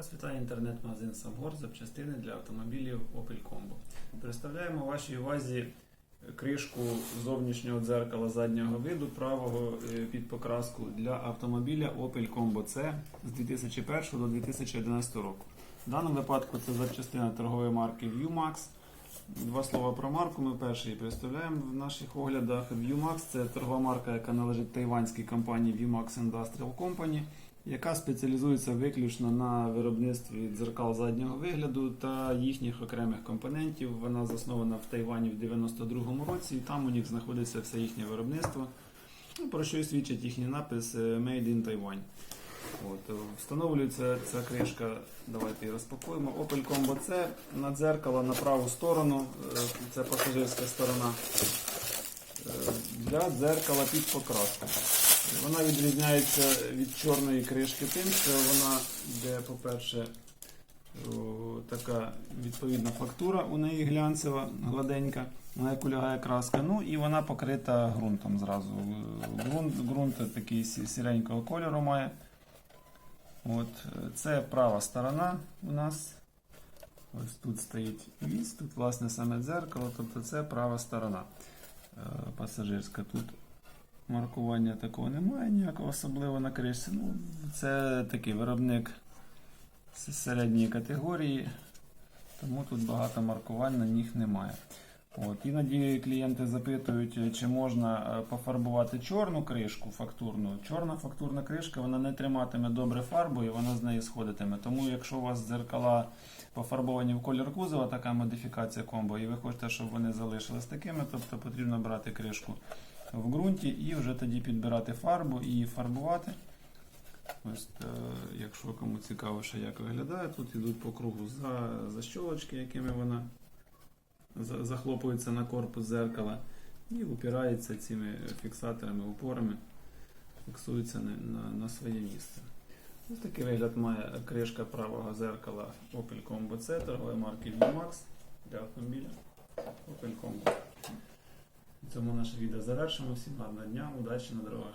Вас вітає інтернет-магазин Самгор запчастини для автомобілів Opel Combo. Представляємо вашій увазі кришку зовнішнього дзеркала заднього виду правого е, під покраску для автомобіля Opel Combo C з 2001 до 2011 року. В даному випадку це запчастина торгової марки ViewMax. Два слова про марку. Ми перший представляємо в наших оглядах. ViewMax це торгова марка, яка належить тайванській компанії ViewMax Industrial Company, яка спеціалізується виключно на виробництві дзеркал заднього вигляду та їхніх окремих компонентів. Вона заснована в Тайвані в 92-му році, і там у них знаходиться все їхнє виробництво. Ну, Про що й свідчить їхній напис Made in Taiwan. От, е, встановлюється ця кришка, давайте її розпакуємо. Opel Combo C на дзеркало на праву сторону, е, це пасажирська сторона. Е, Для дзеркала під покраску. Вона відрізняється від чорної кришки тим, що вона йде, по-перше, така відповідна фактура у неї глянцева, гладенька, на яку лягає краска. Ну і вона покрита ґрунтом зразу. Ґрунт, ґрунт такий сіренького кольору має. От, це права сторона у нас. Ось тут стоїть вісь, тут власне саме дзеркало, тобто це права сторона е, пасажирська. Тут маркування такого немає, ніякого особливо на кришці. Ну, це такий виробник середньої категорії, тому тут багато маркувань на них немає. От. Іноді клієнти запитують, е, чи можна е, пофарбувати чорну кришку фактурну. Чорна фактурна кришка вона не триматиме добре фарбу і вона з неї сходитиме. Тому якщо у вас дзеркала пофарбовані в колір кузова, така модифікація комбо, і ви хочете, щоб вони залишились такими, тобто потрібно брати кришку в ґрунті і вже тоді підбирати фарбу і фарбувати. Ось, е, якщо кому цікаво, що як виглядає, тут йдуть по кругу за, защолочки, якими вона захлопується на корпус зеркала і упирається цими фіксаторами, упорами, фіксується на, на, на своє місце. Ось такий вигляд має кришка правого зеркала Opel Combo C торгової марки VMAX для автомобіля Opel Combo. На цьому наше відео завершимо. Всім гарного дня, удачі на дорогах.